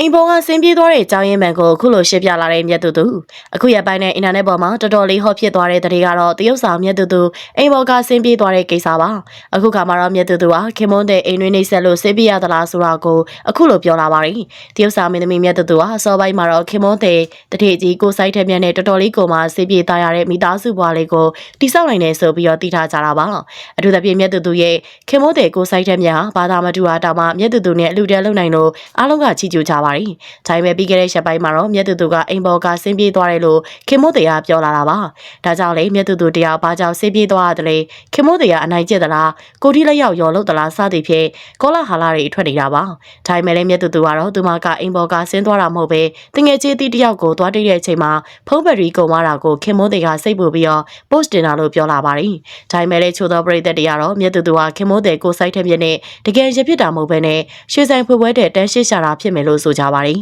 အိမ်ပေါ်ကဆင်းပြေးသွားတဲ့အကြောင်းရင်းမှန်ကိုအခုလိုရှင်းပြလာတဲ့မြတ်သူသူအခုရပိုင်းနဲ့အင်တာနက်ပေါ်မှာတော်တော်လေးဟော့ဖြစ်သွားတဲ့တဲ့ကတော့တရုတ်ဆောင်မြတ်သူသူအိမ်ပေါ်ကဆင်းပြေးသွားတဲ့ကိစ္စပါအခုခါမှာတော့မြတ်သူသူဟာခင်မွန်းတဲ့အိမ်တွင်းနေဆက်လို့ဆင်းပြေးရသလားဆိုတာကိုအခုလိုပြောလာပါတယ်တရုတ်ဆောင်မင်းသမီးမြတ်သူသူဟာစောပိုင်းမှာတော့ခင်မွန်းတဲ့တထေကြီးကိုစိုက်တဲ့မြတ်နဲ့တော်တော်လေးကိုမှဆင်းပြေးသားရတဲ့မိသားစုဘွားလေးကိုတိဆောက်နိုင်တယ်ဆိုပြီးတော့တည်ထားကြတာပါအထူးသဖြင့်မြတ်သူသူရဲ့ခင်မွန်းတဲ့ကိုစိုက်တဲ့မြတ်ဟာဘာသာမတူတာတောင်မှမြတ်သူသူနဲ့အလူတဲလုံနိုင်လို့အားလုံးကချီးကျူးကြပါတယ်ဒါပေမဲ့ပြီးခဲ့တဲ့ရက်ပိုင်းမှာတော့မြတ်သူသူကအိမ်ပေါ်ကဆင်းပြေးသွားတယ်လို့ခင်မိုးတရားပြောလာတာပါဒါကြောင့်လေမြတ်သူသူတရားဘာကြောင့်ဆင်းပြေးသွားရတယ်လဲခင်မိုးတရားအနိုင်ကျက်သလားကိုတီလက်ရောက်ရော်လို့သလားစသည်ဖြင့်ကောလာဟာလာတွေထွက်နေတာပါဒါပေမဲ့လည်းမြတ်သူသူကတော့သူမကအိမ်ပေါ်ကဆင်းသွားတာမဟုတ်ပဲတငယ်ချင်းတီးတယောက်ကိုသွားတိတ်တဲ့အချိန်မှာဖုန်းဘက်ထရီကုန်သွားတာကိုခင်မိုးတရားစိတ်ပူပြီးတော့ post တင်တာလို့ပြောလာပါတယ်ဒါပေမဲ့လည်းချိုးသောပရိသတ်တွေကတော့မြတ်သူသူဟာခင်မိုးတဲ့ကိုစိုက်တဲ့မြက်နဲ့တကယ်ရဖြစ်တာမဟုတ်ဘဲနဲ့ရွှေဆိုင်ဖွယ်ပွဲတဲ့တန်းရှစ်ရှာတာဖြစ်မယ်လို့ဆိုကြပါတယ်